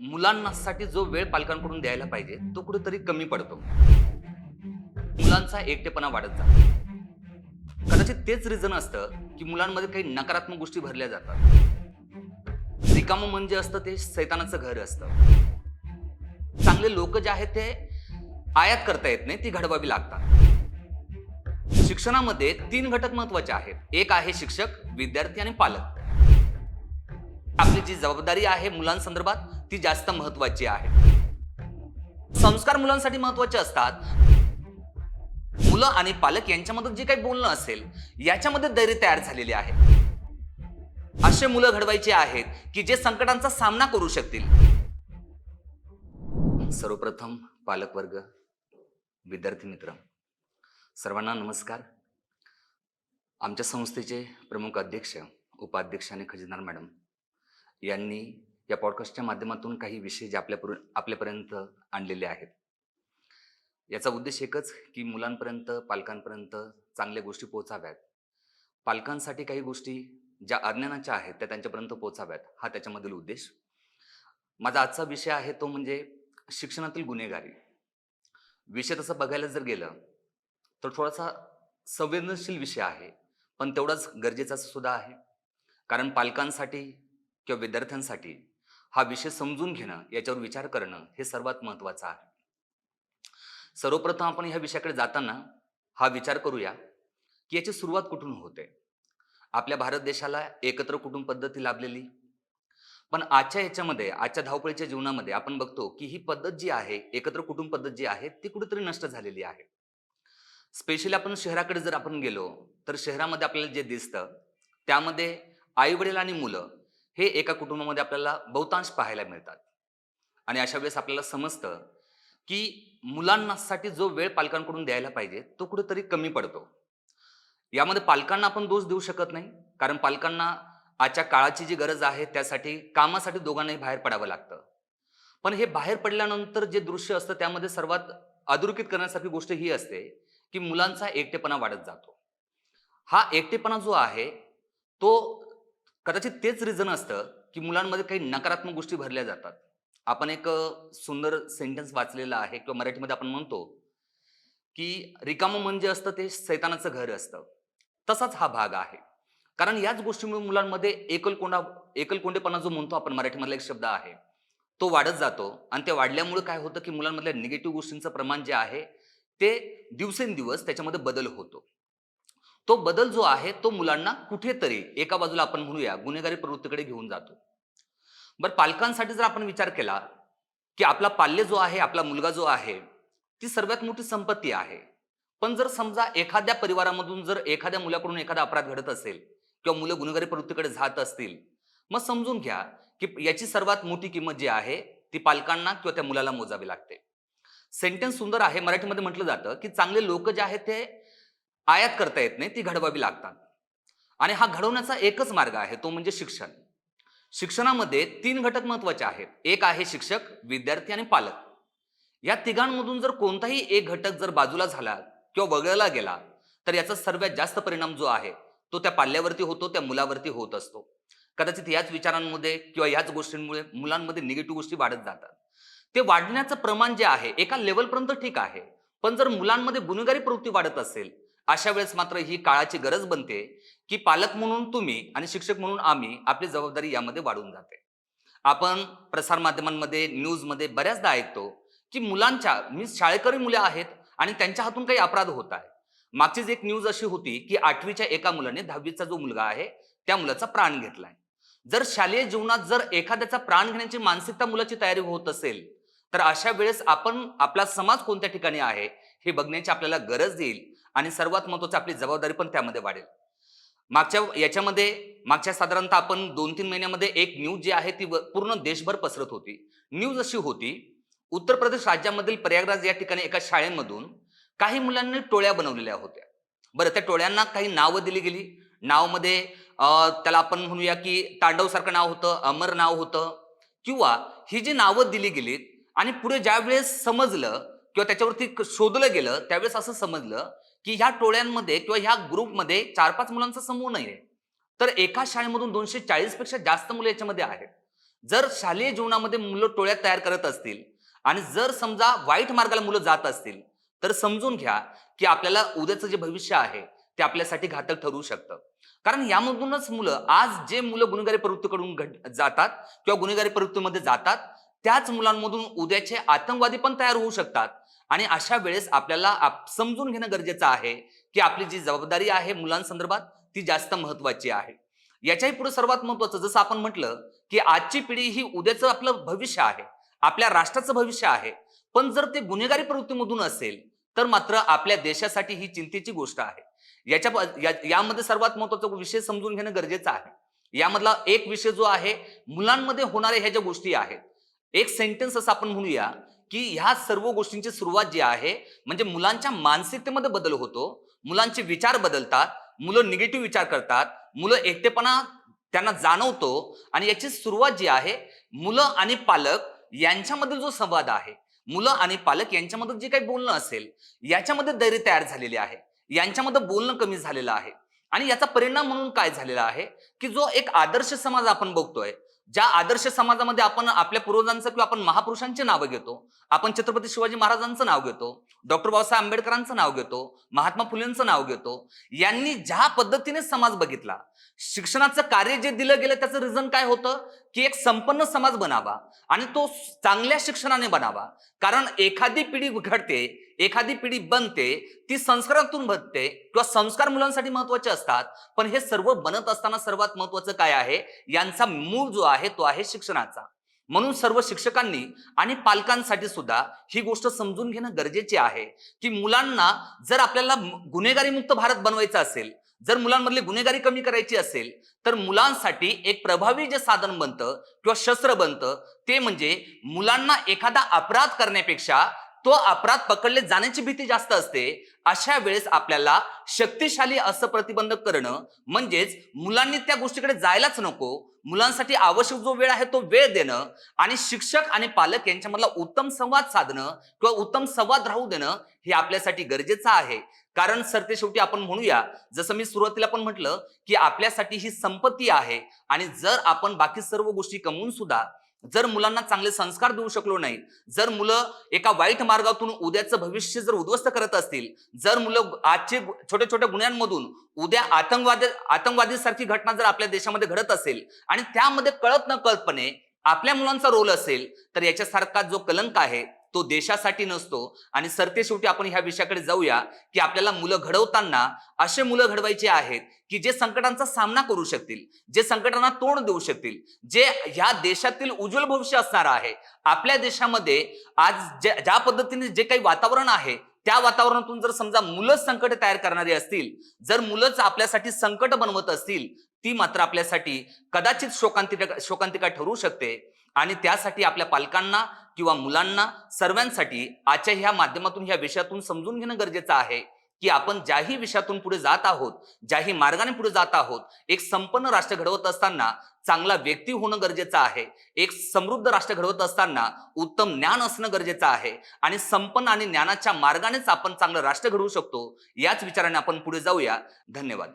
मुलांसाठी जो वेळ पालकांकडून द्यायला पाहिजे तो कुठेतरी कमी पडतो. मुलांचा एकटेपणा वाढत जातो. कदाचित तेच रिझन असतं की मुलांमध्ये काही नकारात्मक गोष्टी भरल्या जातात. रिकामं मन जे असतं ते सैतानाचं घर असतं. चांगले लोक जे आहेत ते आयात करता येत नाही ती घडवावी लागतात. शिक्षणामध्ये तीन घटक महत्त्वाचे आहेत. एक आहे शिक्षक विद्यार्थी आणि पालक. आपली जी जबाबदारी आहे मुलांसंदर्भात ती जास्त महत्वाची आहे. संस्कार मुलांसाठी महत्त्वाचे असतात. मुलं आणि पालक यांच्यामध्ये जे काही बोलणं असेल याच्यामध्ये दैर्य तयार झालेले आहे. असे मुलं घडवायचे आहेत की जे संकटांचा सामना करू शकतील. सर्वप्रथम पालक वर्ग विद्यार्थी मित्र सर्वांना नमस्कार. आमच्या संस्थेचे प्रमुख अध्यक्ष उपाध्यक्ष आणि खजिनार मॅडम यांनी या पॉडकास्टच्या माध्यमातून काही विषय जे आपल्यापुर आपल्यापर्यंत आणलेले आहेत. याचा उद्देश एकच की मुलांपर्यंत पालकांपर्यंत चांगल्या गोष्टी पोचाव्यात पालकांसाठी काही गोष्टी ज्या अज्ञानाच्या आहेत त्या त्यांच्यापर्यंत पोचाव्यात हा त्याच्यामधील उद्देश. माझा आजचा विषय आहे तो म्हणजे शिक्षणातील गुन्हेगारी. विषय तसं बघायला जर गेलं तर थोडासा संवेदनशील विषय आहे पण तेवढाच गरजेचा सुद्धा आहे. कारण पालकांसाठी किंवा विद्यार्थ्यांसाठी हा विषय समजून घेणं याच्यावर विचार करणं हे सर्वात महत्वाचं आहे. सर्वप्रथम आपण ह्या विषयाकडे जाताना हा विचार करूया की याची सुरुवात कुठून होते? आपल्या भारत देशाला एकत्र कुटुंब पद्धती लाभलेली. पण आजच्या याच्यामध्ये आजच्या धावपळीच्या जीवनामध्ये आपण बघतो की ही पद्धत जी आहे एकत्र कुटुंब पद्धत जी आहे ती कुठेतरी नष्ट झालेली आहे. स्पेशली आपण शहराकडे जर आपण गेलो तर शहरामध्ये आपल्याला जे दिसतं त्यामध्ये आई वडील आणि मुलं हे एका कुटुंबामध्ये आपल्याला बहुतांश पाहायला मिळतात. आणि अशा वेळेस आपल्याला समजतं की मुलांसाठी जो वेळ पालकांकडून द्यायला पाहिजे तो कुठेतरी कमी पडतो. यामध्ये पालकांना आपण दोष देऊ शकत नाही कारण पालकांना आजच्या काळाची जी गरज आहे त्यासाठी कामासाठी दोघांनाही बाहेर पडावं लागतं. पण हे बाहेर पडल्यानंतर जे दृश्य असतं त्यामध्ये सर्वात अधोरेखित करण्यासारखी गोष्ट ही असते की मुलांचा एकटेपणा वाढत जातो. हा एकटेपणा जो आहे तो कदाचित तेच रिझन असतं की मुलांमध्ये काही नकारात्मक गोष्टी भरल्या जातात. आपण एक सुंदर सेंटेन्स वाचलेला आहे किंवा मराठीमध्ये आपण म्हणतो की रिकामं मन जे असतं ते सैतानाचं घर असतं. तसाच हा भाग आहे. कारण याच गोष्टीमुळे मुलांमध्ये एकलकोंडा एकलकोंडेपणा जो म्हणतो आपण मराठीमधला एक शब्द आहे तो वाढत जातो आणि ते वाढल्यामुळे काय होतं की मुलांमधल्या निगेटिव्ह गोष्टींचं प्रमाण जे आहे ते दिवसेंदिवस त्याच्यामध्ये बदल होतो. तो बदल जो आहे तो मुलांना कुठेतरी एका बाजूला आपण म्हणूया गुन्हेगारी प्रवृत्तीकडे घेऊन जातो. बरं पालकांसाठी जर आपण विचार केला की आपला पाल्य जो आहे आपला मुलगा जो आहे ती सर्वात मोठी संपत्ती आहे. पण जर समजा एखाद्या परिवारामधून जर एखाद्या मुलाकडून एखादा अपराध घडत असेल किंवा मुलं गुन्हेगारी प्रवृत्तीकडे जात असतील मग समजून घ्या की याची सर्वात मोठी किंमत जी आहे ती पालकांना किंवा त्या मुलाला मोजावी लागते. सेंटेन्स सुंदर आहे मराठीमध्ये म्हटलं जातं की चांगले लोक जे आहेत ते आयात करता येत नाही ती घडवावी लागतात. आणि हा घडवण्याचा एकच मार्ग आहे तो म्हणजे शिक्षण. शिक्षणामध्ये तीन घटक महत्त्वाचे आहेत. एक आहे शिक्षक विद्यार्थी आणि पालक. या तिघांमधून जर कोणताही एक घटक जर बाजूला झाला किंवा वगळला गेला तर याचा सर्वात जास्त परिणाम जो आहे तो त्या पाल्यावरती होतो त्या मुलावरती होत असतो. कदाचित याच विचारांमध्ये किंवा याच गोष्टींमुळे मुलांमध्ये निगेटिव्ह गोष्टी वाढत जातात. ते वाढण्याचं प्रमाण जे आहे एका लेवलपर्यंत ठीक आहे. पण जर मुलांमध्ये गुन्हेगारी प्रवृत्ती वाढत असेल अशा वेळेस मात्र ही काळाची गरज बनते की पालक म्हणून तुम्ही आणि शिक्षक म्हणून आम्ही आपली जबाबदारी यामध्ये वाढून जाते. आपण प्रसारमाध्यमांमध्ये न्यूजमध्ये बऱ्याचदा ऐकतो की मुलांच्या मी शाळेकरी मुले आहेत आणि त्यांच्या हातून काही अपराध होत आहे. मागचीच एक न्यूज अशी होती की आठवीच्या एका मुलाने दहावीचा जो मुलगा आहे त्या मुलाचा प्राण घेतलाय. जर शालेय जीवनात जर एखाद्याचा प्राण घेण्याची मानसिकता मुलाची तयारी होत असेल तर अशा वेळेस आपण आपला समाज कोणत्या ठिकाणी आहे हे बघण्याची आपल्याला गरज येईल आणि सर्वात महत्वाची आपली जबाबदारी पण त्यामध्ये वाढेल. मागच्या याच्यामध्ये मागच्या साधारणतः आपण दोन तीन महिन्यामध्ये एक न्यूज जी आहे ती पूर्ण देशभर पसरत होती. न्यूज अशी होती उत्तर प्रदेश राज्यामधील प्रयागराज या ठिकाणी एका शाळेमधून काही मुलांनी टोळ्या बनवलेल्या होत्या. बरं त्या टोळ्यांना काही नावं दिली गेली. नावमध्ये त्याला आपण म्हणूया की तांडवसारखं नाव होतं अमर नाव होतं. किंवा ही जी नावं दिली गेलीत आणि पुढे ज्या वेळेस समजलं किंवा त्याच्यावरती शोधलं गेलं त्यावेळेस असं समजलं की ह्या टोळ्यांमध्ये किंवा ह्या ग्रुपमध्ये चार पाच मुलांचा समूह नाहीये. तर एका शाळेमधून दोनशे चाळीसपेक्षा जास्त मुलं याच्यामध्ये आहेत. जर शालेय जीवनामध्ये मुलं टोळ्या तयार करत असतील आणि जर समजा वाईट मार्गाला मुलं जात असतील तर समजून घ्या की आपल्याला उद्याचं जे भविष्य आहे ते आपल्यासाठी घातक ठरू शकतं. कारण यामधूनच मुलं आज जे मुलं गुन्हेगारी प्रवृत्तीकडून घड जातात किंवा गुन्हेगारी प्रवृत्तीमध्ये जातात त्याच मुलांमधून उद्याचे आतंकवादी पण तयार होऊ शकतात. आणि अशा वेळेस आपल्याला आप- समजून घेणं गरजेचं आहे की आपली जी जबाबदारी आहे मुलांसंदर्भात ती जास्त महत्वाची आहे. याच्याही पुढे सर्वात महत्वाचं जसं आपण म्हटलं की आजची पिढी ही उद्याचं आपलं भविष्य आहे आपल्या राष्ट्राचं भविष्य आहे पण जर ते गुन्हेगारी प्रवृत्तीमधून असेल तर मात्र आपल्या देशासाठी ही चिंतेची गोष्ट आहे. याच्या या- यामध्ये सर्वात महत्त्वाचा विषय समजून घेणं गरजेचं आहे. यामधला एक विषय जो आहे मुलांमध्ये होणाऱ्या ह्या ज्या गोष्टी आहेत एक सेंटेन्स असं आपण म्हणूया की ह्या सर्व गोष्टींची सुरुवात जी आहे म्हणजे मुलांच्या मानसिकतेमध्ये बदल होतो मुलांचे विचार बदलतात मुलं निगेटिव्ह विचार करतात मुलं एकटेपणा त्यांना जाणवतो आणि याची सुरुवात जी आहे मुलं आणि पालक यांच्यामधील जो संवाद आहे मुलं आणि पालक यांच्यामध्ये जे काही बोलणं असेल याच्यामध्ये दैर्य तयार झालेले आहे यांच्यामध्ये बोलणं कमी झालेलं आहे आणि याचा परिणाम म्हणून काय झालेला आहे की जो एक आदर्श समाज आपण बघतोय ज्या आदर्श समाजामध्ये आपण आपल्या पूर्वजांचं किंवा आपण महापुरुषांचे नावं घेतो आपण छत्रपती शिवाजी महाराजांचं नाव घेतो डॉक्टर बाबासाहेब आंबेडकरांचं नाव घेतो महात्मा फुलेंचं नाव घेतो यांनी ज्या पद्धतीने समाज बघितला शिक्षणाचं कार्य जे दिलं गेलं त्याचं रिझन काय होतं? की एक संपन्न समाज बनावा आणि तो चांगल्या शिक्षणाने बनावा. कारण एखादी पिढी घडते एखादी पिढी बनते ती संस्कारातून बनते किंवा संस्कार मुलांसाठी महत्त्वाचे असतात. पण हे सर्व बनत असताना सर्वात महत्वाचं काय आहे? यांचा मूळ जो आहे तो आहे शिक्षणाचा. म्हणून सर्व शिक्षकांनी आणि पालकांसाठी सुद्धा ही गोष्ट समजून घेणं गरजेचे आहे. की मुलांना जर आपल्याला गुन्हेगारी मुक्त भारत बनवायचा असेल जर मुलांमधली गुन्हेगारी कमी करायची असेल तर मुलांसाठी एक प्रभावी जे साधन बनतं किंवा शस्त्र बनतं ते म्हणजे मुलांना एखादा अपराध करण्यापेक्षा तो अपराध पकडले जाण्याची भीती जास्त असते अशा वेळेस आपल्याला शक्तिशाली असं प्रतिबंध करणं म्हणजेच मुलांनी त्या गोष्टीकडे जायलाच नको. मुलांसाठी आवश्यक जो वेळ आहे तो वेळ देणं आणि शिक्षक आणि पालक यांच्यामधला उत्तम संवाद साधणं किंवा उत्तम संवाद राहू देणं हे आपल्यासाठी गरजेचं आहे. कारण सरते शेवटी आपण म्हणूया जसं मी सुरुवातीला पण म्हटलं की आपल्यासाठी ही संपत्ती आहे आणि जर आपण बाकी सर्व गोष्टी कमवून सुद्धा जर मुलांना चांगले संस्कार देऊ शकलो नाही जर मुलं एका वाईट मार्गातून उद्याचं भविष्य जर उद्ध्वस्त करत असतील जर मुलं आजचे छोट्या छोट्या गुन्ह्यांमधून उद्या आतंकवादी आतंकवादीसारखी घटना जर आपल्या देशामध्ये घडत असेल आणि त्यामध्ये कळत न कळतपणे आपल्या मुलांचा रोल असेल तर याच्यासारखा जो कलंक आहे तो देशासाठी नसतो. आणि सरते शेवटी आपण ह्या विषयाकडे जाऊया की आपल्याला मुलं घडवताना असे मुलं घडवायचे आहेत की जे संकटांचा सामना करू शकतील जे संकटांना तोंड देऊ शकतील जे ह्या देशातील उज्ज्वल भविष्य असणार आहे. आपल्या देशामध्ये आज ज्या पद्धतीने जे काही वातावरण आहे त्या वातावरणातून जर समजा मुलंच संकट तयार करणारी असतील जर मुलंच आपल्यासाठी संकट बनवत असतील ती मात्र आपल्यासाठी कदाचित शोकांतिका शोकांतिका ठरू शकते. आणि त्यासाठी आपल्या पालकांना किंवा मुलांना सर्वांसाठी आजच्या ह्या माध्यमातून ह्या विषयातून समजून घेणं गरजेचं आहे की आपण ज्याही विषयातून पुढे जात आहोत ज्याही मार्गाने पुढे जात आहोत एक संपन्न राष्ट्र घडवत असताना चांगला व्यक्ती होणं गरजेचं आहे एक समृद्ध राष्ट्र घडवत असताना उत्तम ज्ञान असणं गरजेचं आहे आणि संपन्न आणि ज्ञानाच्या मार्गानेच आपण चांगलं राष्ट्र घडवू शकतो याच विचाराने आपण पुढे जाऊया. धन्यवाद.